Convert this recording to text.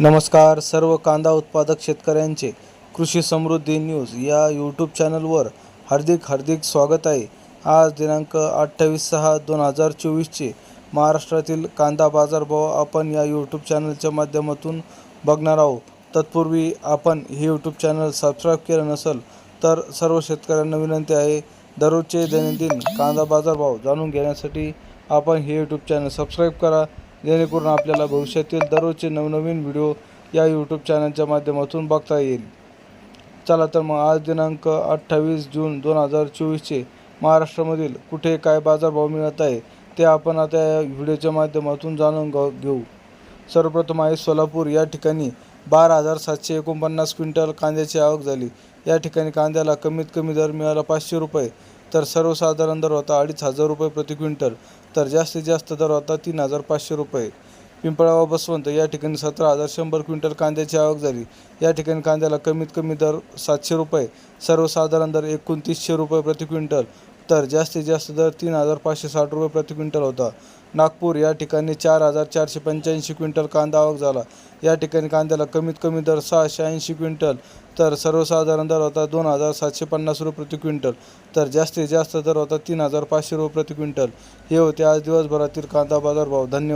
नमस्कार सर्व कांदा उत्पादक शेतकऱ्यांचे कृषी समृद्धी न्यूज या यूट्यूब चॅनलवर हार्दिक हार्दिक स्वागत आहे. आज दिनांक अठ्ठावीस सहा दोन हजार चोवीसचे महाराष्ट्रातील कांदा बाजारभाव आपण या यूट्यूब चॅनलच्या माध्यमातून बघणार आहोत. तत्पूर्वी आपण हे यूट्यूब चॅनल सबस्क्राईब केलं नसेल तर सर्व शेतकऱ्यांना विनंती आहे दररोजचे दैनंदिन कांदा बाजारभाव जाणून घेण्यासाठी आपण हे यूट्यूब चॅनल सबस्क्राईब करा. जेणेकरून आपल्याला भविष्यातील दररोजचे नवनवीन व्हिडिओ या यूट्यूब चॅनलच्या माध्यमातून बघता येईल. चला तर मग आज दिनांक अठ्ठावीस जून दोन हजार चोवीसचे महाराष्ट्रामधील कुठे काय बाजारभाव मिळत आहे ते आपण आता या व्हिडिओच्या माध्यमातून जाणून घेऊ. सर्वप्रथम आहे सोलापूर. या ठिकाणी बारा हजार सातशे एकोणपन्नास क्विंटल कांद्याची आवक झाली. या ठिकाणी कांद्याला कमीत कमी दर मिळाला पाचशे रुपये तर सर्वसाधारण दर होता अडीच हजार रुपये प्रति क्विंटल तर जास्तीत जास्त दर होता तीन हजार पाचशे रुपये. पिंपळावा बसवंत या ठिकाणी सतरा हजार शंभर क्विंटल कांद्याची आवक झाली. या ठिकाणी कांद्याला कमीत कमी दर सातशे रुपये सर्वसाधारण दर एकोणतीसशे रुपये प्रति क्विंटल तर जास्तीत जास्त दर तीन हजार पाचशे साठ रुपये प्रति क्विंटल होता. नागपूर या ठिकाणी चार हजार चारशे पंच्याऐंशी क्विंटल कांदा आवक झाला. या ठिकाणी कांद्याला कमीत कमी दर सहाशे ऐंशी क्विंटल तर सर्वसाधारण दर होता दोन हजार सातशे पन्नास रुपये प्रति क्विंटल तर जास्तीत जास्त दर होता तीन हजार पाचशे रुपये प्रति क्विंटल. हे होते आज दिवसभरातील कांदा बाजार भाव. धन्यवाद.